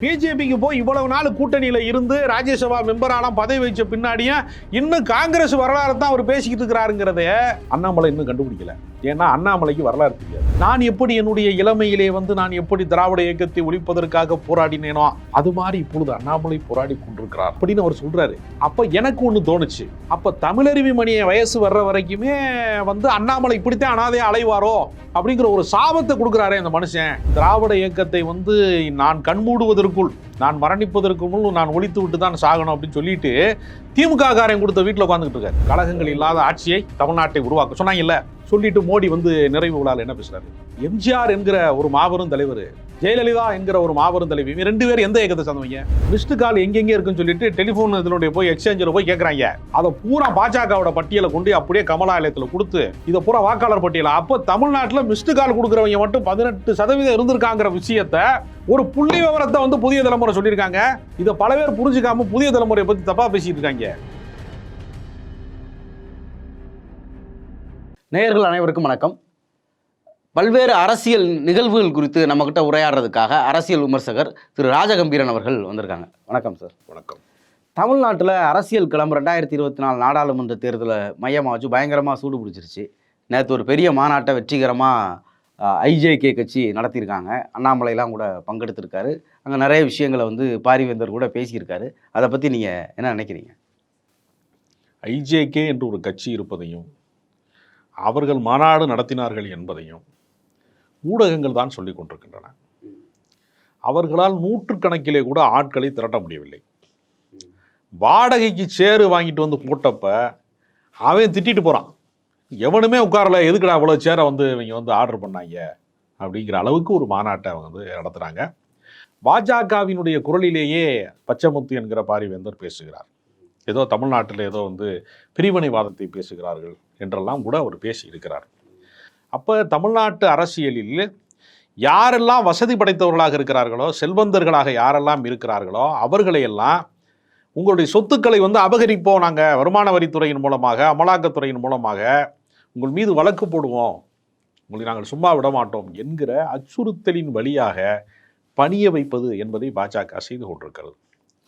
பிஜேபிக்கு போய் இவ்வளவு நாள் கூட்டணியில் இருந்து ராஜ்யசபா மெம்பராலாம் பதவி வச்ச பின்னாடியே இன்னும் காங்கிரஸ் வரலாறு தான் அவர் பேசிக்கிட்டு இருக்கிறாருங்கிறத அண்ணாமலை இன்னும் கண்டுபிடிக்கல. ஏன்னா அண்ணாமலைக்கு வரலாறு தெரியாது. நான் எப்படி என்னுடைய இளமையிலே வந்து நான் எப்படி திராவிட இயக்கத்தை ஒழிப்பதற்காக போராடினேனோ அது மாதிரி இப்பொழுது அண்ணாமலை போராடி கொண்டிருக்கிறார் அப்படின்னு அவர் சொல்றாரு. அப்ப எனக்கு ஒன்று தோணுச்சு. அப்ப தமிழருவி மணியை வயசு வர்ற வரைக்குமே வந்து அண்ணாமலை இப்படித்தான் அனாதையா அலைவாரோ அப்படிங்கிற ஒரு சாபத்தை கொடுக்குறாரே அந்த மனுஷன். திராவிட இயக்கத்தை வந்து நான் கண்மூடுவதற்குள் நான் மரணிப்பதற்கு முன் நான் ஒழித்து விட்டு தான் சாகணும் அப்படின்னு சொல்லிட்டு திமுக காரன் கொடுத்த வீட்டில் உட்காந்துக்கிட்டு இருக்காரு. கழகங்கள் இல்லாத ஆட்சியை தமிழ்நாட்டை உருவாக்க சொன்னாங்க இல்லை? சொல்லிட்டு மோடி வந்து நிறைவு விழாவில் என்ன பேசுறாரு? எம்ஜிஆர் என்கிற ஒரு மாபெரும் தலைவர் ஜெயலலிதா என்கிற ஒரு மாபெரும் தலைவி இவங்க ரெண்டு பேரும் எந்த இயக்கத்தை சார்ந்தவங்க மிஸ்டு கால் எங்கெங்கே இருக்குன்னு சொல்லிட்டு டெலிஃபோன் இதனுடைய போய் எக்ஸ்சேஞ்சில் போய் கேட்குறாங்க அதை பூரா பாஜகவோட பட்டியலை கொண்டு அப்படியே கமலாலயத்தில் கொடுத்து இதை பூரா வாக்காளர் பட்டியலை? அப்போ தமிழ்நாட்டில் மிஸ்டு கால் கொடுக்குறவங்க மட்டும் பதினெட்டு சதவீதம் இருந்திருக்காங்கிற விஷயத்த ஒரு புள்ளி விவரத்தை வந்து புதிய தலைமுறை சொல்லியிருக்காங்க. இதை பல பேர் புரிஞ்சுக்காம புதிய தலைமுறையை பற்றி தப்பாக பேசிட்டு இருக்காங்க. நேயர்கள் அனைவருக்கும் வணக்கம். பல்வேறு அரசியல் நிகழ்வுகள் குறித்து நம்மக்கிட்ட உரையாடுறதுக்காக அரசியல் விமர்சகர் திரு ராஜகம்பீரன் அவர்கள் வந்திருக்காங்க. வணக்கம் சார். வணக்கம். தமிழ்நாட்டில் அரசியல் கிளம்பு ரெண்டாயிரத்தி இருபத்தி நாலு நாடாளுமன்ற தேர்தலை மையமாக வச்சு பயங்கரமாக சூடு பிடிச்சிருச்சு. நேற்று ஒரு பெரிய மாநாட்டை வெற்றிகரமாக ஐஜேகே கட்சி நடத்தியிருக்காங்க. அண்ணாமலைலாம் கூட பங்கெடுத்திருக்காரு. அங்கே நிறைய விஷயங்களை வந்து பாரிவேந்தர் கூட பேசியிருக்காரு. அதை பற்றி நீங்கள் என்ன நினைக்கிறீங்க? ஐஜேகே என்று ஒரு கட்சி இருப்பதையும் அவர்கள் மாநாடு நடத்தினார்கள் என்பதையும் ஊடகங்கள் தான் சொல்லிக் கொண்டிருக்கின்றன. அவர்களால் நூற்றுக்கணக்கிலே கூட ஆட்களை திரட்ட முடியவில்லை. வாடகைக்கு சேரு வாங்கிட்டு வந்து போட்டப்ப அவன் திட்டிட்டு போகிறான் எவனுமே உட்காரல எதுக்குடா அவ்வளோ சேரை வந்து இவங்க வந்து ஆர்டர் பண்ணாங்க? அப்படிங்கிற அளவுக்கு ஒரு மாநாட்டை அவங்க வந்து நடத்துகிறாங்க பாஜகவினுடைய குரலிலேயே பச்சைமுத்து என்கிற பாரிவேந்தர் பேசுகிறார். ஏதோ தமிழ்நாட்டில் ஏதோ வந்து பிரிவினைவாதத்தை பேசுகிறார்கள் என்றெல்லாம் கூட அவர் பேசி இருக்கிறார் அப்போ தமிழ்நாட்டு அரசியலில் யாரெல்லாம் வசதி படைத்தவர்களாக இருக்கிறார்களோ செல்வந்தர்களாக யாரெல்லாம் இருக்கிறார்களோ அவர்களையெல்லாம் உங்களுடைய சொத்துக்களை வந்து அபகரிப்போம் நாங்கள் வருமான வரித்துறையின் மூலமாக அமலாக்கத்துறையின் மூலமாக உங்கள் மீது வழக்கு போடுவோம் உங்களை நாங்கள் சும்மா விட மாட்டோம் என்கிற அச்சுறுத்தலின் வழியாக பணிய வைப்பது என்பதை பாஜக செய்து கொண்டிருக்கிறது.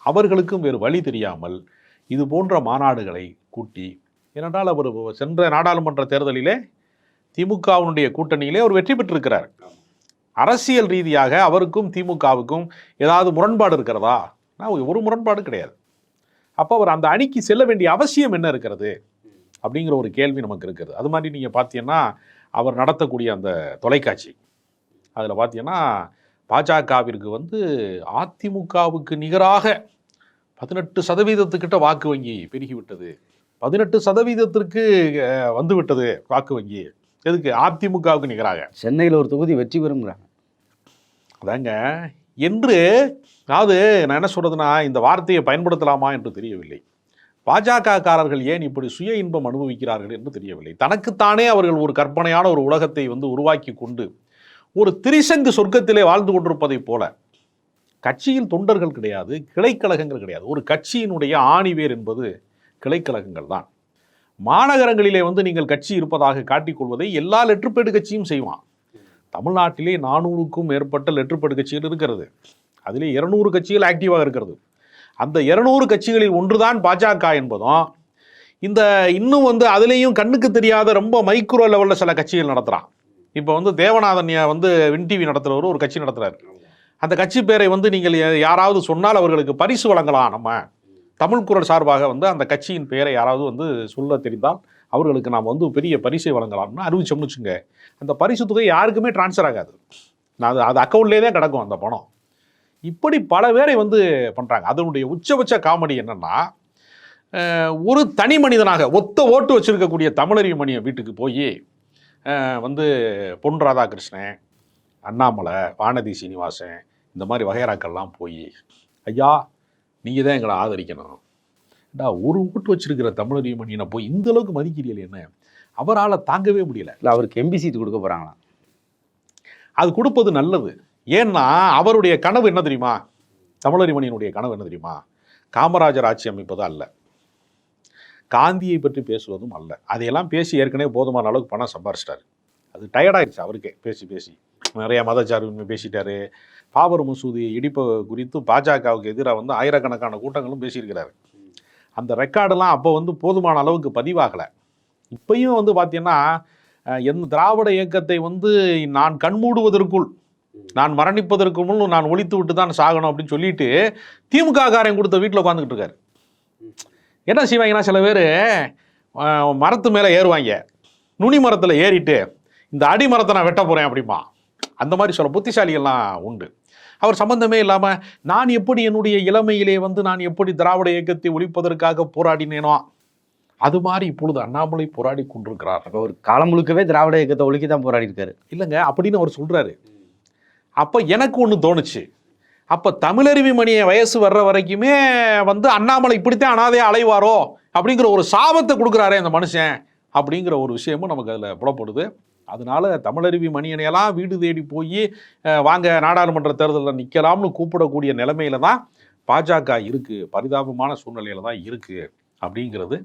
அவர்களுக்கும் வேறு வழி தெரியாமல் இது போன்ற மாநாடுகளை கூட்டி ஏனென்றால் அவர் சென்ற நாடாளுமன்ற தேர்தலிலே திமுகவினுடைய கூட்டணியிலே அவர் வெற்றி பெற்றிருக்கிறார். அரசியல் ரீதியாக அவருக்கும் திமுகவுக்கும் ஏதாவது முரண்பாடு இருக்கிறதா? நான் ஒரு முரண்பாடு கிடையாது. அப்போ அவர் அந்த அணிக்கு செல்ல வேண்டிய அவசியம் என்ன இருக்கிறது? அப்படிங்கிற ஒரு கேள்வி நமக்கு இருக்கிறது அது மாதிரி நீங்கள் பார்த்தீங்கன்னா அவர் நடத்தக்கூடிய அந்த தொலைக்காட்சி. அதில் பார்த்தீங்கன்னா பாஜகவிற்கு வந்து அதிமுகவுக்கு நிகராக பதினெட்டு சதவீதத்துக்கிட்ட வாக்கு வங்கி பெருகிவிட்டது. பதினெட்டு சதவீதத்திற்கு அஹ், வந்து விட்டது வாக்கு வங்கி. எதுக்கு? அதிமுகவுக்கு நிகராக. சென்னையில் ஒரு தொகுதி வெற்றி பெறுங்கிறாங்க. அதாங்க. என்று அதாவது நான் என்ன சொல்றதுன்னா இந்த வார்த்தையை பயன்படுத்தலாமா என்று தெரியவில்லை. பாஜக காரர்கள் ஏன் இப்படி சுய இன்பம் அனுபவிக்கிறார்கள் என்று தெரியவில்லை. தனக்குத்தானே அவர்கள் ஒரு கற்பனையான ஒரு உலகத்தை வந்து உருவாக்கி கொண்டு ஒரு திரிசங்கு சொர்க்கத்திலே வாழ்ந்து கொண்டிருப்பதைப் போல கட்சியில் தொண்டர்கள் கிடையாது கிளைக்கழகங்கள் கிடையாது. ஒரு கட்சியினுடைய ஆணிவேர் என்பது கிளைக்கழகங்கள் தான். மாநகரங்களிலே வந்து நீங்கள் கட்சி இருப்பதாக காட்டிக்கொள்வதை எல்லா லெட்ருப்பேடு கட்சியும் செய்வான். தமிழ்நாட்டிலே நானூறுக்கும் மேற்பட்ட லெற்றுப்பேடு கட்சிகள் இருக்கிறது. அதிலே இருநூறு கட்சிகள் ஆக்டிவாக இருக்கிறது. அந்த இருநூறு கட்சிகளில் ஒன்றுதான் பாஜக என்பதும் இந்த இன்னும் வந்து அதுலேயும் கண்ணுக்கு தெரியாத ரொம்ப மைக்ரோ லெவலில் சில கட்சிகள் நடத்துகிறான் இப்போ வந்து தேவநாதன்யா வந்து வின் டிவி நடத்துகிறவர் ஒரு கட்சி நடத்துகிறார் அந்த கட்சி பேரை வந்து நீங்கள் யா- யாராவது சொன்னால் அவர்களுக்கு பரிசு வழங்கலாம். நம்ம தமிழ் குரல் சார்பாக வந்து அந்த கட்சியின் பெயரை யாராவது வந்து சொல்ல தெரிந்தால் அவர்களுக்கு நாம் வந்து பெரிய பரிசை வழங்கலாம்னு அறிவிச்சோம்னு வச்சுங்க. அந்த பரிசு தொகை யாருக்குமே ட்ரான்ஸ்ஃபர் ஆகாது. நான் அது அது அக்கௌண்ட்லேயே தான் கிடக்கும் அந்த பணம். இப்படி பல பேரை வந்து பண்ணுறாங்க அதனுடைய உச்சபட்ச காமெடி என்னென்னா ஒரு தனி மனிதனாக ஒத்த ஓட்டு வச்சிருக்கக்கூடிய தமிழறி மணியை வீட்டுக்கு போய் வந்து பொன் ராதாகிருஷ்ணன் அண்ணாமலை வானதி சீனிவாசன் இந்த மாதிரி வகைராக்கள்லாம் போய் ஐயா நீங்கள் தான் எங்களை ஆதரிக்கணும். டா ஒரு ஓட்டு வச்சிருக்கிற தமிழறி மணியனை போய் இந்த அளவுக்கு மதிக்கிறீர்கள் என்ன? அவரால் தாங்கவே முடியல. இல்லை அவருக்கு எம்பி சீட் கொடுக்க போகிறாங்களாம் அது கொடுப்பது நல்லது. ஏன்னா அவருடைய கனவு என்ன தெரியுமா? தமிழறிமணியினுடைய கனவு என்ன தெரியுமா? காமராஜர் ஆட்சி அமைப்பது அல்ல. காந்தியை பற்றி பேசுவதும் அல்ல. அதையெல்லாம் பேசி ஏற்கனவே போதுமான அளவுக்கு பணம் சம்பாரிச்சிட்டாரு. அது டயர்டாயிருச்சு அவருக்கே. பேசி பேசி. நிறைய மதச்சார்பின்மை பேசிட்டாரு. பாபர் மசூதியை இடிப்பது குறித்து பாஜகவுக்கு எதிராக வந்து ஆயிரக்கணக்கான கூட்டங்களும் பேசியிருக்கிறாரு. அந்த ரெக்கார்டெல்லாம் அப்போ வந்து போதுமான அளவுக்கு பதிவாகலை. இப்பயும் வந்து பார்த்தீங்கன்னா எந்த திராவிட இயக்கத்தை வந்து நான் கண்மூடுவதற்குள் நான் மரணிப்பதற்கு முன் நான் ஒழித்து விட்டு தான் சாகணும் அப்படின்னு சொல்லிட்டு திமுக காரையும் கொடுத்த வீட்டில் உட்காந்துக்கிட்டு இருக்காரு. என்ன செய்வாங்கன்னா சில பேர் மரத்து மேலே ஏறுவாங்க. நுனி மரத்தில் ஏறிட்டு இந்த அடி மரத்தை நான் வெட்ட போகிறேன் அப்படிமா அந்த மாதிரி சொல்ல புத்திசாலிகள்லாம் உண்டு. அவர் சம்பந்தமே இல்லாமல் நான் எப்படி என்னுடைய இளமையிலே வந்து நான் எப்படி திராவிட இயக்கத்தை ஒழிப்பதற்காக போராடினேனோ அது மாதிரி இப்பொழுது அண்ணாமலை போராடி கொண்டிருக்கிறார். அப்போ ஒரு காலம் முழுக்கவே திராவிட இயக்கத்தை ஒழிக்க தான் போராடி இருக்காரு இல்லைங்க அப்படின்னு அவர் சொல்றாரு. அப்போ எனக்கு ஒன்று தோணுச்சு. அப்போ தமிழருவி மணியை வயசு வர்ற வரைக்குமே வந்து அண்ணாமலை இப்படித்தான் அனாதையா அலைவாரோ அப்படிங்கிற ஒரு சாபத்தை கொடுக்குறாரே அந்த மனுஷன் அப்படிங்கிற ஒரு விஷயமும் நமக்கு அதில் புலப்படுது. அதனால தமிழருவி மணியனையெல்லாம் வீடு தேடி போய் வாங்க நாடாளுமன்ற தேர்தலில் நிற்கலாம்னு கூப்பிடக்கூடிய நிலைமையில தான் பாஜக இருக்குது பரிதாபமான சூழ்நிலையில தான் இருக்குது அப்படிங்கிறது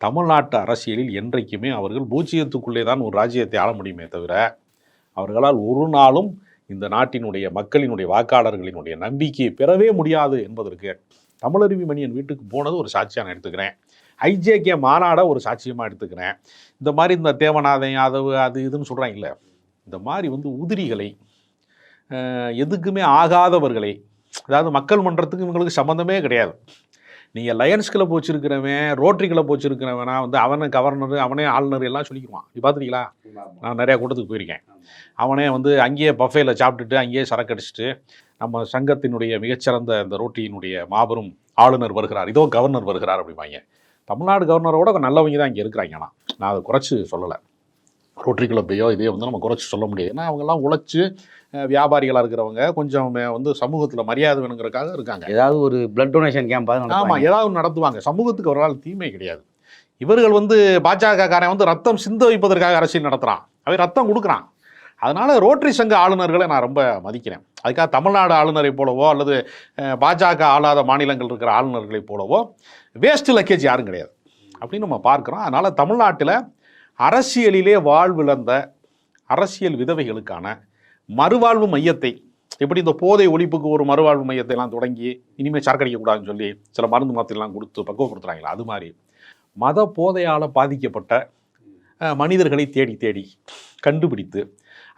தமிழ்நாட்டு அரசியலில் என்றைக்குமே அவர்கள் பூஜ்ஜியத்துக்குள்ளே தான் ஒரு ராஜ்யத்தை ஆள முடியுமே தவிர அவர்களால் ஒரு நாளும் இந்த நாட்டினுடைய மக்களினுடைய வாக்காளர்களினுடைய நம்பிக்கையை பெறவே முடியாது என்பதற்கு தமிழருவி மணியன் வீட்டுக்கு போனது ஒரு சாட்சியாக நான் எடுத்துக்கிறேன். ஐஜேகே மாநாடை ஒரு சாட்சியமாக எடுத்துக்கிறேன். இந்த மாதிரி இந்த தேவநாதன் யாதவ் அது இதுன்னு சொல்கிறாங்கல்ல இந்த மாதிரி வந்து உதிரிகளை எதுக்குமே ஆகாதவர்களை அதாவது மக்கள் மன்றத்துக்கு இவங்களுக்கு சம்மந்தமே கிடையாது. நீங்கள் லயன்ஸ் கிளப் வச்சுருக்கிறவன் ரோட்டரி கிளப் வச்சிருக்கிறவனா வந்து அவனை கவர்னர் அவனே ஆளுநர் எல்லாம் சொல்லிக்குவான் நீ பார்த்துட்டீங்களா நான் நிறையா கூட்டத்துக்கு போயிருக்கேன். அவனே வந்து அங்கேயே பஃபேல சாப்பிட்டுட்டு அங்கேயே சரக்கு அடிச்சுட்டு நம்ம சங்கத்தினுடைய மிகச்சிறந்த இந்த ரோட்டியினுடைய மாபெரும் ஆளுநர் வருகிறார். இதோ கவர்னர் வருகிறார் அப்படிம்பாங்க. தமிழ்நாடு கவர்னரோட நல்லவங்க தான் இங்கே இருக்கிறாங்க. ஆனால் நான் அதை குறைச்சி சொல்லலை. ரோட்டரி கிளப்பையோ இதையோ வந்து நம்ம குறைச்சி சொல்ல முடியாது. ஏன்னா அவங்கெல்லாம் உழைச்சி வியாபாரிகளாக இருக்கிறவங்க கொஞ்சம் வந்து சமூகத்தில் மரியாதை வேணுங்கிறதுக்காக இருக்காங்க. ஏதாவது ஒரு பிளட் டொனேஷன் கேம்ப் ஆமாம் ஏதாவது நடத்துவாங்க. சமூகத்துக்கு ஒரு நாள் தீமை கிடையாது. இவர்கள் வந்து பாஜக காரன் வந்து ரத்தம் சிந்த வைப்பதற்காக அரசியல் நடத்துகிறான் அவன் ரத்தம் கொடுக்குறான். அதனால் ரோட்டரி சங்க ஆளுநர்களை நான் ரொம்ப மதிக்கிறேன். அதுக்காக தமிழ்நாடு ஆளுநரை போலவோ அல்லது பாஜக ஆளாத மாநிலங்கள் இருக்கிற ஆளுநர்களைப் போலவோ வேஸ்ட் லக்கேஜ் யாரும் கிடையாது. அப்படின்னு நம்ம பார்க்குறோம். அதனால் தமிழ்நாட்டில் அரசியலிலே வாழ்விழந்த அரசியல் விதவைகளுக்கான மறுவாழ்வு மையத்தை எப்படி இந்த போதை ஒழிப்புக்கு ஒரு மறுவாழ்வு மையத்தை எல்லாம் தொடங்கி இனிமேல் சரக்கடிக்கக்கூடாதுன்னு சொல்லி சில மருந்து மாத்திரலாம் கொடுத்து பக்குவப்படுத்துகிறாங்களா அது மாதிரி. மத போதையால் பாதிக்கப்பட்ட மனிதர்களை தேடி தேடி கண்டுபிடித்து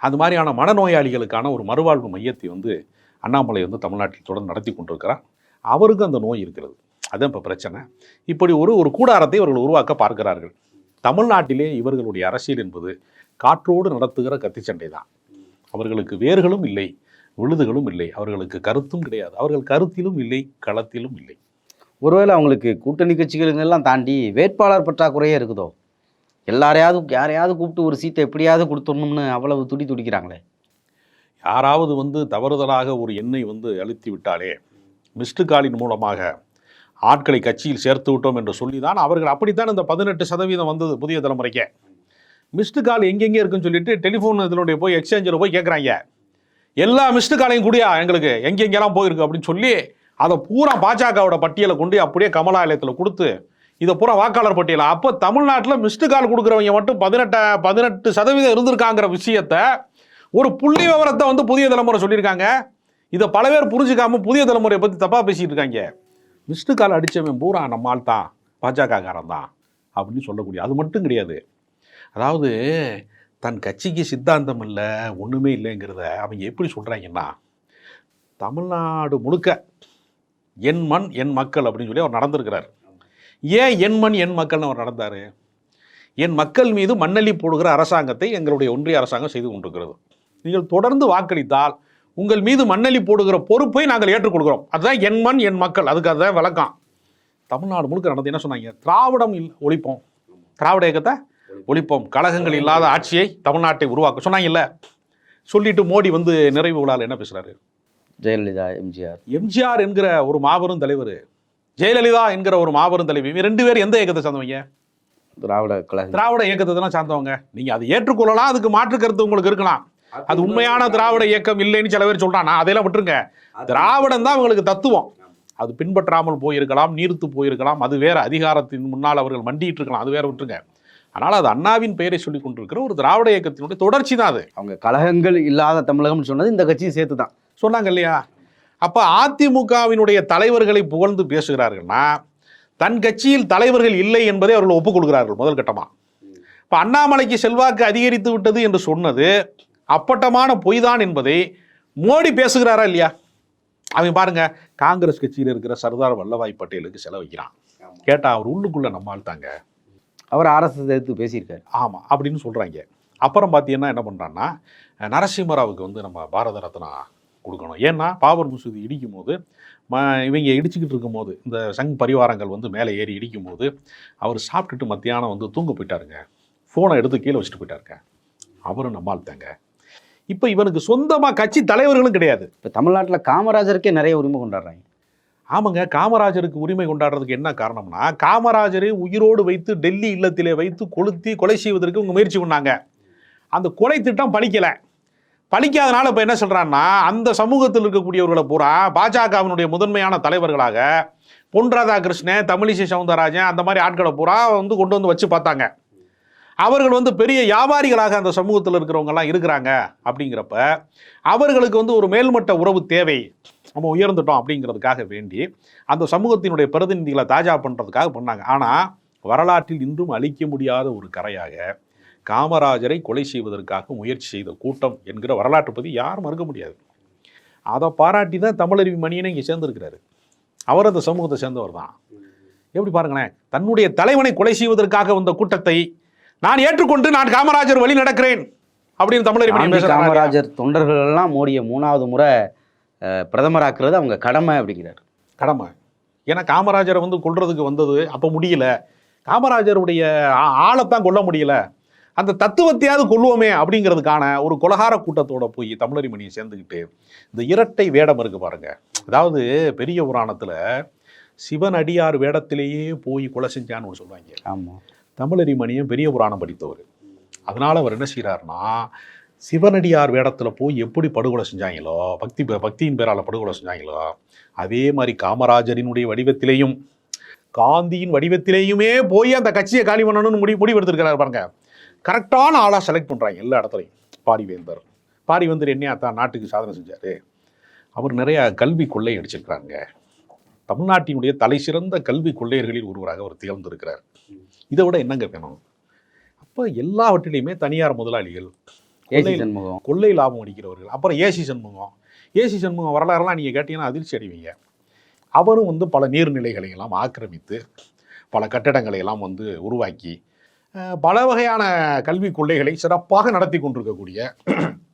அது மாதிரியான மனநோயாளிகளுக்கான ஒரு மறுவாழ்வு மையத்தை வந்து அண்ணாமலை வந்து தமிழ்நாட்டில் தொடர்ந்து நடத்தி கொண்டிருக்கிறார். அவருக்கு அந்த நோய் இருக்கிறது. அதுதான் இப்போ பிரச்சனை. இப்படி ஒரு ஒரு கூடாரத்தை இவர்கள் உருவாக்க பார்க்கிறார்கள். தமிழ்நாட்டிலே இவர்களுடைய அரசியல் என்பது காற்றோடு நடத்துகிற கத்திச்சண்டை தான். அவர்களுக்கு வேர்களும் இல்லை விழுதுகளும் இல்லை அவர்களுக்கு கருத்தும் கிடையாது. அவர்கள் கருத்திலும் இல்லை களத்திலும் இல்லை. ஒருவேளை அவங்களுக்கு கூட்டணி கட்சிகளுங்கெல்லாம் தாண்டி வேட்பாளர் பற்றாக்குறையே இருக்குதோ? எல்லாரையாவது யாரையாவது கூப்பிட்டு ஒரு சீட்டை எப்படியாவது கொடுத்துடணும்னு அவ்வளவு துடி துடிக்கிறாங்களே. யாராவது வந்து தவறுதலாக ஒரு எண்ணை வந்து அழுத்தி விட்டாலே மிஸ்டு காலின் மூலமாக ஆட்களை கட்சியில் சேர்த்து விட்டோம் என்று சொல்லி தான் அவர்கள் அப்படித்தான் இந்த பதினெட்டு சதவீதம் வந்தது புதிய தலைமுறைக்கு. மிஸ்டு கால் எங்கெங்கே இருக்குன்னு சொல்லிட்டு டெலிஃபோன் இதனுடைய போய் எக்ஸ்சேஞ்சில் போய் கேட்குறாங்க எல்லா மிஸ்டு காலையும் கூடியா எங்களுக்கு? எங்கெங்கெல்லாம் போயிருக்கு அப்படின்னு சொல்லி அதை பூரா பாஜகவோட பட்டியலை கொண்டு அப்படியே கமலாலயத்தில் கொடுத்து இதை பூரா வாக்காளர் பட்டியல்? அப்போ தமிழ்நாட்டில் மிஸ்டு கால் கொடுக்குறவங்க மட்டும் பதினெட்ட பதினெட்டு சதவீதம் இருந்திருக்காங்கிற விஷயத்த ஒரு புள்ளி விவரத்தை வந்து புதிய தலைமுறை சொல்லியிருக்காங்க. இதை பல பேர் புரிஞ்சுக்காம புதிய தலைமுறையை பற்றி தப்பாக பேசிட்டு இருக்காங்க. மிஸ்டு கால் அடித்தவன் பூரா நம்ம ஆள் தான். பாஜகக்காரன் தான். அப்படின்னு சொல்லக்கூடிய அது மட்டும் கிடையாது. அதாவது தன் கட்சிக்கு சித்தாந்தம் இல்லை ஒன்றுமே இல்லைங்கிறத அவங்க எப்படி சொல்கிறாங்கன்னா தமிழ்நாடு முழுக்க என் மண் என் மக்கள் அப்படின்னு சொல்லி அவர் நடந்திருக்கிறார். ஏன் என் மண் என் மக்கள்னு அவர் நடந்தார்? என் மக்கள் மீது மண்ணள்ளி போடுகிற அரசாங்கத்தை எங்களுடைய ஒன்றிய அரசாங்கம் செய்து கொண்டிருக்கிறது. நீங்கள் தொடர்ந்து வாக்களித்தால் உங்கள் மீது மண்ணள்ளி போடுகிற பொறுப்பை நாங்கள் ஏற்றுக்கொள்கிறோம் அதுதான் என் மண் என் மக்கள். அதுக்கு அதுதான் விளக்கம் தமிழ்நாடு முழுக்க நடந்து என்ன சொன்னாங்க? திராவிடம் ஒழிப்போம். திராவிட இயக்கத்தை ஒழிப்போம். கழகங்கள் இல்லாத ஆட்சியை தமிழ்நாட்டை உருவாக்க சொன்னாங்கல்ல. சொல்லிட்டு மோடி வந்து நிறைவு விழாவில் என்ன பேசுறாரு? ஜெயலலிதா எம்ஜிஆர். எம்ஜிஆர் என்கிற ஒரு மாபெரும் தலைவர் ஜெயலலிதா என்கிற ஒரு மாபெரும் தலைவி ரெண்டு பேரும் எந்த இயக்கத்தை சார்ந்தவங்க? திராவிட திராவிட இயக்கத்தை தான் சார்ந்தவங்க. நீங்க அதை ஏற்றுக்கொள்ளலாம் அதுக்கு மாற்று கருத்து உங்களுக்கு இருக்கலாம். அது உண்மையான திராவிட இயக்கம் இல்லைன்னு சில பேர் சொல்றானா அதையெல்லாம் விட்டுருங்க. திராவிடம் தான் அவங்களுக்கு தத்துவம். அது பின்பற்றாமல் போயிருக்கலாம் நீர்த்து போயிருக்கலாம் அது வேற அதிகாரத்தின் முன்னால் அவர்கள் மண்டிட்டு இருக்கலாம் அது வேற விட்டுருங்க. ஆனால் அது அண்ணாவின் பெயரை சொல்லி கொண்டிருக்கிற ஒரு திராவிட இயக்கத்தினுடைய தொடர்ச்சி தான் அது. அவங்க கழகங்கள் இல்லாத தமிழகம்னு சொன்னது இந்த கட்சியும் சேர்த்து தான் சொன்னாங்க இல்லையா? அப்போ அதிமுகவினுடைய தலைவர்களை புகழ்ந்து பேசுகிறார்கள்னா தன் கட்சியில் தலைவர்கள் இல்லை என்பதை அவர்கள் ஒப்புக் கொடுக்கிறார்கள் முதல் கட்டமாக இப்போ அண்ணாமலைக்கு செல்வாக்கு அதிகரித்து விட்டது என்று சொன்னது அப்பட்டமான பொய்தான் என்பதை மோடி பேசுகிறாரா இல்லையா? அவன் பாருங்க காங்கிரஸ் கட்சியில் இருக்கிற சர்தார் வல்லபாய் பட்டேலுக்கு செலவைக்கிறான் கேட்டா அவர் உள்ளுக்குள்ள நம்மால் தாங்க. அவர் ஆர்எஸ்எஸ் எடுத்து பேசியிருக்காரு. ஆமாம் அப்படின்னு சொல்கிறாங்க அப்புறம் பார்த்தீங்கன்னா என்ன பண்ணுறான்னா நரசிம்மராவுக்கு வந்து நம்ம பாரத ரத்னா கொடுக்கணும். ஏன்னா பாபர் மசூதி இடிக்கும் போது ம இவங்க இடிச்சுக்கிட்டு இருக்கும்போது இந்த சங் பரிவாரங்கள் வந்து மேலே ஏறி இடிக்கும் போது அவர் சாப்பிட்டுட்டு மத்தியானம் வந்து தூங்க போயிட்டாருங்க. ஃபோனை எடுத்து கீழே வச்சுட்டு போயிட்டாருங்க. அவரும் நம்மால் தாங்க இப்போ இவனுக்கு சொந்தமாக கட்சி தலைவர்களும் கிடையாது. இப்போ தமிழ்நாட்டில் காமராஜருக்கே நிறைய உரிமை கொண்டாடுறாங்க. ஆமாங்க காமராஜருக்கு உரிமை கொண்டாடுறதுக்கு என்ன காரணம்னா காமராஜரை உயிரோடு வைத்து டெல்லி இல்லத்திலே வைத்து கொளுத்தி கொலை செய்வதற்கு இவங்க முயற்சி பண்ணாங்க. அந்த கொலை திட்டம் பலிக்கலை பழிக்காதனால இப்போ என்ன சொல்கிறான்னா அந்த சமூகத்தில் இருக்கக்கூடியவர்களை பூரா பாஜகவினுடைய முதன்மையான தலைவர்களாக பொன் ராதாகிருஷ்ணன் தமிழிசை சவுந்தரராஜன் அந்த மாதிரி ஆட்களை பூரா வந்து கொண்டு வந்து வச்சு பார்த்தாங்க. அவர்கள் வந்து பெரிய வியாபாரிகளாக அந்த சமூகத்தில் இருக்கிறவங்கெல்லாம் இருக்கிறாங்க அப்படிங்கிறப்ப அவர்களுக்கு வந்து ஒரு மேல்மட்ட உறவு தேவை. நம்ம உயர்ந்துட்டோம் அப்படிங்கிறதுக்காக வேண்டி அந்த சமூகத்தினுடைய பிரதிநிதிகளை தாஜா பண்ணுறதுக்காக பண்ணாங்க. ஆனால் வரலாற்றில் இன்றும் அழிக்க முடியாத ஒரு கரையாக காமராஜரை கொலை செய்வதற்காக முயற்சி செய்த கூட்டம் என்கிற வரலாற்று பற்றி யாரும் மறுக்க முடியாது. அதை பாராட்டி தான் தமிழருவி மணியனை இங்கே சேர்ந்திருக்கிறாரு. அவர் அந்த சமூகத்தை சேர்ந்தவர் தான். எப்படி பாருங்களேன் தன்னுடைய தலைவனை கொலை செய்வதற்காக வந்த கூட்டத்தை நான் ஏற்றுக்கொண்டு நான் காமராஜர் வழி நடக்கிறேன் அப்படின்னு பேசுறாங்க காமராஜர் தொண்டர்கள் எல்லாம் மோடியை மூணாவது முறை பிரதமராக்குறது அவங்க கடமை அப்படிங்கிறார். கடமை. ஏன்னா காமராஜரை வந்து கொல்றதுக்கு வந்தது அப்போ முடியல. காமராஜருடைய ஆளைத்தான் கொல்ல முடியல. அந்த தத்துவத்தையாவது கொல்லுவோமே அப்படிங்கிறதுக்கான ஒரு கொலகார கூட்டத்தோட போய் தமிழறிமணியை சேர்ந்துக்கிட்டு இந்த இரட்டை வேடம் இருக்கு பாருங்க. அதாவது பெரிய புராணத்தில் சிவன் அடியார் வேடத்திலேயே போய் கொலை செஞ்சான்னு ஒன்று சொல்லுவாங்க. ஆமாம் தமிழறிமணியும் பெரிய புராணம் படித்தவர். அதனால அவர் என்ன செய்கிறாருன்னா சிவனடியார் வேடத்தில் போய் எப்படி படுகொலை செஞ்சாங்களோ பக்தி பக்தியின் பேரால் படுகொலை செஞ்சாங்களோ அதே மாதிரி காமராஜரினுடைய வடிவத்திலேயும் காந்தியின் வடிவத்திலேயுமே போய் அந்த கட்சியை காலி பண்ணணும்னு முடி முடிவெடுத்திருக்கிறார் பாருங்க. கரெக்டான ஆளாக செலக்ட் பண்ணுறாங்க எல்லா இடத்துலையும். பாரிவேந்தர் பாரிவேந்தர் என்னையா தான் நாட்டுக்கு சாதனை செஞ்சார்? அவர் நிறைய கல்வி கொள்ளை அடிச்சிருக்கிறாங்க. தமிழ்நாட்டினுடைய தலை சிறந்த கல்வி கொள்ளையர்களில் ஒருவராக அவர் திகழ்ந்திருக்கிறார். இதை விட என்னங்க வேணும்? அப்போ எல்லாவற்றிலையுமே தனியார் முதலாளிகள் ஏசி கொள்ளை- சண்முகம். கொள்ளை லாபம் அடிக்கிறவர்கள் அப்புறம் A C Shanmugam. A C Shanmugam வரலாறுலாம் நீங்கள் கேட்டீங்கன்னா அதிர்ச்சி அடைவீங்க. அவரும் வந்து பல நீர்நிலைகளை எல்லாம் ஆக்கிரமித்து பல கட்டடங்களை எல்லாம் வந்து உருவாக்கி பல வகையான கல்வி கொள்ளைகளை சிறப்பாக நடத்தி கொண்டிருக்கக்கூடிய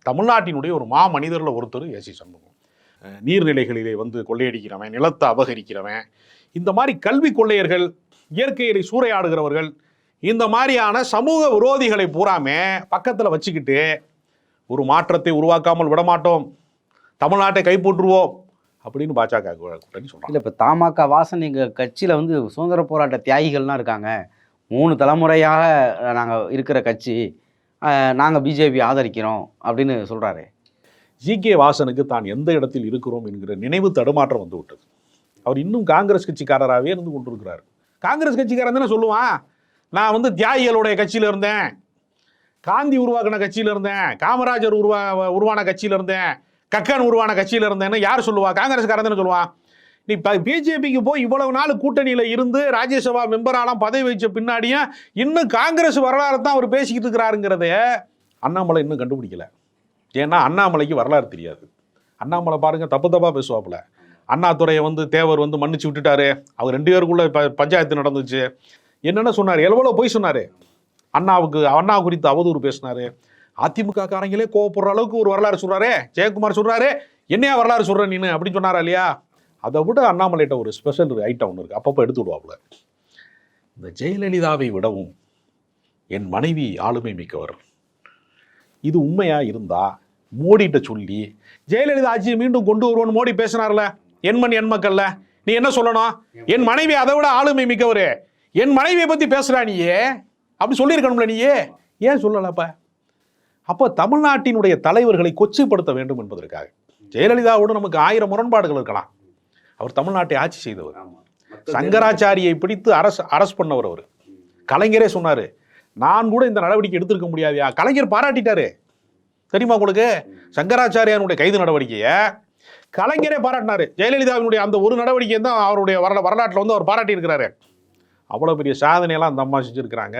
தமிழ்நாட்டினுடைய ஒரு மா மனிதரில் ஒருத்தர் ஏசி சண்முகம். நீர்நிலைகளிலே வந்து கொள்ளையடிக்கிறவன் நிலத்தை அபகரிக்கிறவன் இந்த மாதிரி கல்வி கொள்ளையர்கள் இயற்கையை சூறையாடுகிறவர்கள் இந்த மாதிரியான சமூக விரோதிகளை பூராமே பக்கத்தில் வச்சுக்கிட்டு ஒரு மாற்றத்தை உருவாக்காமல் விடமாட்டோம் தமிழ்நாட்டை கைப்பற்றுவோம் அப்படின்னு பாஜக கூட்டணி சொல்கிறாங்க இல்லை இப்போ தமாக வாசன் எங்கள் கட்சியில் வந்து சுதந்திர போராட்ட தியாகிகள்லாம் இருக்காங்க. மூணு தலைமுறையாக நாங்கள் இருக்கிற கட்சி நாங்கள் பிஜேபி ஆதரிக்கிறோம் அப்படின்னு சொல்கிறாரு ஜி கே வாசனுக்கு தான் எந்த இடத்தில் இருக்கிறோம் என்கிற நினைவு தடுமாற்றம் வந்து விட்டது. அவர் இன்னும் காங்கிரஸ் கட்சிக்காரராகவே இருந்து கொண்டிருக்கிறார். காங்கிரஸ் கட்சிக்காரன் தானே சொல்லுவான்? நான் வந்து தியாகிகளுடைய கட்சியில் இருந்தேன். காந்தி உருவாக்கின கட்சியில் இருந்தேன். காமராஜர் உருவா உருவான கட்சியில் இருந்தேன். கக்கன் உருவான கட்சியில் இருந்தேன்னு யார் சொல்லுவா? காங்கிரஸ்காரன் தானே சொல்லுவான். நீ பிஜேபிக்கு போய் இவ்வளவு நாள் கூட்டணியில் இருந்து ராஜ்யசபா மெம்பராலாம் பதவி வச்ச பின்னாடியும் இன்னும் காங்கிரஸ் வரலாறு தான் அவர் பேசிக்கிட்டு இருக்கிறாருங்கிறத அண்ணாமலை இன்னும் கண்டுபிடிக்கல. ஏன்னா அண்ணாமலைக்கு வரலாறு தெரியாது. அண்ணாமலை பாருங்கள் தப்பு தப்பாக பேசுவாப்புல. அண்ணாத்துறையை வந்து தேவர் வந்து மன்னிச்சு விட்டுட்டாரு. அவர் ரெண்டு பேருக்குள்ள ப- பஞ்சாயத்து நடந்துச்சு. என்னென்ன சொன்னார்? எவ்வளோ போய் சொன்னார். அண்ணாவுக்கு அண்ணா குறித்து அவதூறு பேசினார். அதிமுக காரங்களே கோவப்படுற அளவுக்கு ஒரு வரலாறு சொல்கிறாரே ஜெயக்குமார் சொல்கிறாரே என்னையா வரலாறு சொல்கிறேன் நீனு? அப்படின்னு சொன்னாரா இல்லையா? அதை விட அண்ணாமலைகிட்ட ஒரு ஸ்பெஷல் ஐட்டம் ஒன்று இருக்குது அப்பப்போ எடுத்து விடுவாப்புல. இந்த ஜெயலலிதாவை விடவும் என் மனைவி ஆளுமை மிக்கவர். இது உண்மையாக இருந்தால் மோடிட்ட சொல்லி ஜெயலலிதா ஆட்சியை மீண்டும் கொண்டு வருவோன்னு மோடி பேசினார்ல. என் மண் என் மக்கள்ல. நீ என்ன சொல்லணும்? என் மனைவி அதை விட ஆளுமை மிக்கவர். என் மனைவியை பற்றி பேசுகிறா நீயே. அப்படி சொல்லியிருக்கணும்ல நீயே. ஏன் சொல்லலப்ப? அப்போ தமிழ்நாட்டினுடைய தலைவர்களை கொச்சைப்படுத்த வேண்டும் என்பதற்காக ஜெயலலிதாவோடு நமக்கு ஆயிரம் முரண்பாடுகள் இருக்கலாம். அவர் தமிழ்நாட்டை ஆட்சி செய்தவர். சங்கராச்சாரியை பிடித்து அரசு அரஸ்ட் பண்ணவர் அவர். கலைஞரே சொன்னாரு நான் கூட இந்த நடவடிக்கை எடுத்திருக்க முடியாதுயா கலைஞர் பாராட்டிட்டாரு. தெரியுமா உங்களுக்கு? சங்கராச்சாரியாருடைய கைது நடவடிக்கையை? கலைஞரே பாராட்டினாரு. ஜெயலலிதாவினுடைய அந்த ஒரு நடவடிக்கை தான் அவருடைய வரல வரலாற்றில் வந்து அவர் பாராட்டி இருக்கிறாரு அவ்வளோ பெரிய சாதனையெல்லாம் அந்த அம்மா செஞ்சுருக்கிறாங்க.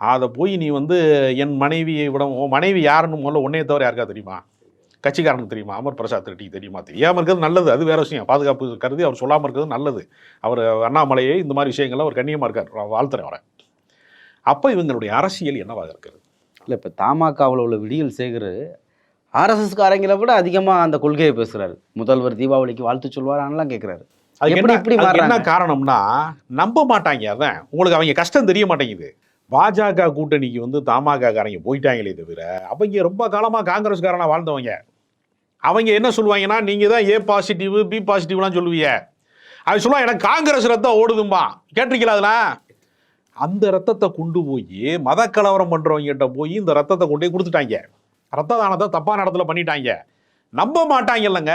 அதை போய் நீ வந்து என் மனைவியை விட மனைவி யாருன்னு முதல்ல உன்னைய தவிர யாருக்கா தெரியுமா? கட்சிக்காரனுக்கு தெரியுமா? அமர் பிரசாத் ரெட்டிக்கு தெரியுமா? தெரியாமல் இருக்கிறது நல்லது. அது வேற விஷயம். பாதுகாப்பு கருதி அவர் சொல்லாமல் இருக்கிறது நல்லது. அவர் அண்ணாமலையை இந்த மாதிரி விஷயங்கள்ல அவர் கண்ணியமாக இருக்கார். வாழ்த்துறேன் அவரை. அப்போ இவங்களுடைய அரசியல் என்னவாக இருக்கிறது? இல்லை இப்போ தமாகாவில் உள்ள விடியல் சேகர் ஆர்எஸ்எஸ்காரங்களை விட அதிகமாக அந்த கொள்கையை பேசுகிறாரு முதல்வர் தீபாவளிக்கு வாழ்த்து சொல்வாரான்லாம் கேட்குறாரு அதுக்கு எப்படி இப்படி என்ன? காரணம்னா நம்ப மாட்டாங்க அதான். உங்களுக்கு அவங்க கஷ்டம் தெரிய மாட்டேங்குது. பாஜக கூட்டணிக்கு வந்து தமாக காரங்க போயிட்டாங்களே தவிர அவங்க ரொம்ப காலமாக காங்கிரஸ்காரனா வாழ்ந்தவங்க. அவங்க என்ன சொல்லுவாங்கன்னா நீங்கள் தான் ஏ பாசிட்டிவ் பி பாசிட்டிவ்லாம் சொல்லுவீங்க. அவன் சொல்லுவான் எனக்கு காங்கிரஸ் ரத்தம் ஓடுதும்பா. கேட்டிருக்கீங்களா அதெல்லாம் அந்த ரத்தத்தை கொண்டு போய் மத கலவரம் பண்ணுறவங்ககிட்ட போய் இந்த ரத்தத்தை கொண்டு போய் கொடுத்துட்டாங்க. ரத்த தானத்தை தப்பான இடத்துல பண்ணிட்டாங்க. நம்ப மாட்டாங்க இல்லைங்க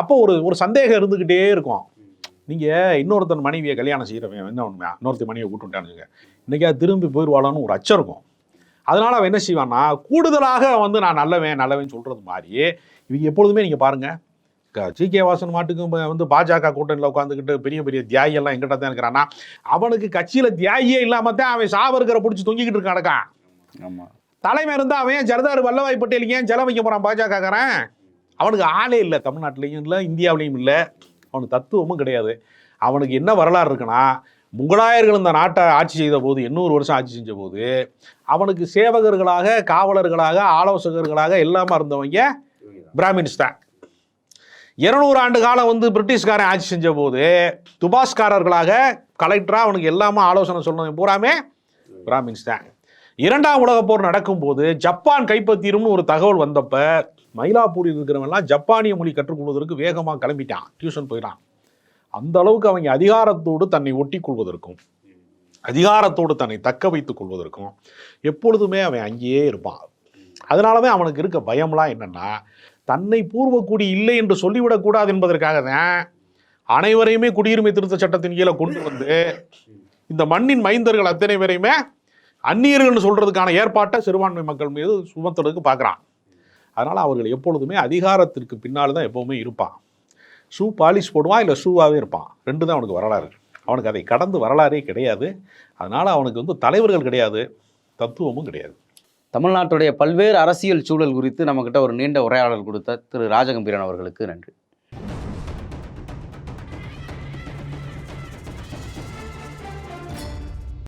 அப்போ ஒரு ஒரு சந்தேகம் இருந்துக்கிட்டே இருக்கும். நீங்கள் இன்னொருத்தன் மனைவியை கல்யாணம் செய்கிறவன் என்ன உண்மையா இன்னொருத்தர் மனைவியை கூட்டுட்டானுங்க இன்றைக்கி திரும்பி போயிடுவாளான்னு ஒரு அச்சம் இருக்கும். அதனால் அவன் என்ன செய்வான்னா கூடுதலாக வந்து நான் நல்லவன் நல்லவன் சொல்கிறது மாதிரி இவங்க எப்பொழுதுமே நீங்கள் பாருங்கள் ஜி. கே. வாசன் மாட்டுக்கும் வந்து பாஜக கூட்டணியில் உட்காந்துக்கிட்டு பெரிய பெரிய தியாகி எல்லாம் எங்கிட்ட தான் இருக்கிறான்னா அவனுக்கு கட்சியில் தியாகியே இல்லாமல் தான் அவன் சாவர்கரை பிடிச்சி தொங்கிக்கிட்டு இருக்கானுக்கான் ஆமாம் தலைமை இருந்தால் அவன் ஜர்தார் வல்லபாய் பட்டேலுக்கு ஏன் ஜலம் வைக்க போகிறான் பாஜகக்காரன்? அவனுக்கு ஆளே இல்லை தமிழ்நாட்டிலையும் இல்லை இந்தியாவிலையும் இல்லை அவனுக்கு தத்துவமும் கிடையாது. அவனுக்கு என்ன வரலாறு இருக்குன்னா முகலாயர்கள் இந்த நாட்டை ஆட்சி செய்த போது எண்ணூறு வருஷம் ஆட்சி செஞ்ச போது அவனுக்கு சேவகர்களாக காவலர்களாக ஆலோசகர்களாக எல்லாமே இருந்தவங்க பிராமின்ஸ் தான். இருநூறு ஆண்டு காலம் வந்து பிரிட்டிஷ்காரன் ஆட்சி செஞ்ச போது துபாஸ்காரர்களாக கலெக்டராக அவனுக்கு எல்லாமே ஆலோசனை சொன்னது பூராமே பிராமின்ஸ் தான். இரண்டாம் உலக போர் நடக்கும்போது ஜப்பான் கைப்பற்றிரும்னு ஒரு தகவல் வந்தப்ப மயிலாப்பூரில் இருக்கிறவன்லாம் ஜப்பானிய மொழி கற்றுக்கொள்வதற்கு வேகமாக கிளம்பிட்டான். டியூஷன் போயிட்டான். அந்த அளவுக்கு அவங்க அதிகாரத்தோடு தன்னை ஒட்டி கொள்வதற்கும் அதிகாரத்தோடு தன்னை தக்க வைத்துக் கொள்வதற்கும் எப்பொழுதுமே அவன் அங்கேயே இருப்பான். அதனால தான் அவனுக்கு இருக்க பயம்லாம் என்னென்னா தன்னை பூர்வக்குடி இல்லை என்று சொல்லிவிடக்கூடாது என்பதற்காக தான் அனைவரையுமே குடியுரிமை திருத்த சட்டத்தின் கீழே கொண்டு வந்து இந்த மண்ணின் மைந்தர்கள் அத்தனை பேரையுமே அந்நியர்கள்னு சொல்கிறதுக்கான ஏற்பாட்டை சிறுபான்மை மக்கள் மீது சுமத்துறதுக்கு பார்க்குறான். அதனால் அவர்கள் எப்பொழுதுமே அதிகாரத்திற்கு பின்னால் தான் எப்போவுமே இருப்பான். ஷூ பாலிஷ் போடுவான் இல்லை ஷூவாகவே இருப்பான். ரெண்டு தான் அவனுக்கு வரலாறு. அவனுக்கு அதை கடந்து வரலாறே கிடையாது. அதனால் அவனுக்கு வந்து தலைவர்கள் கிடையாது தத்துவமும் கிடையாது. தமிழ்நாட்டுடைய பல்வேறு அரசியல் சூழல் குறித்து நம்மக்கிட்ட ஒரு நீண்ட உரையாடல் கொடுத்த திரு ராஜகம்பீரன் அவர்களுக்கு நன்றி.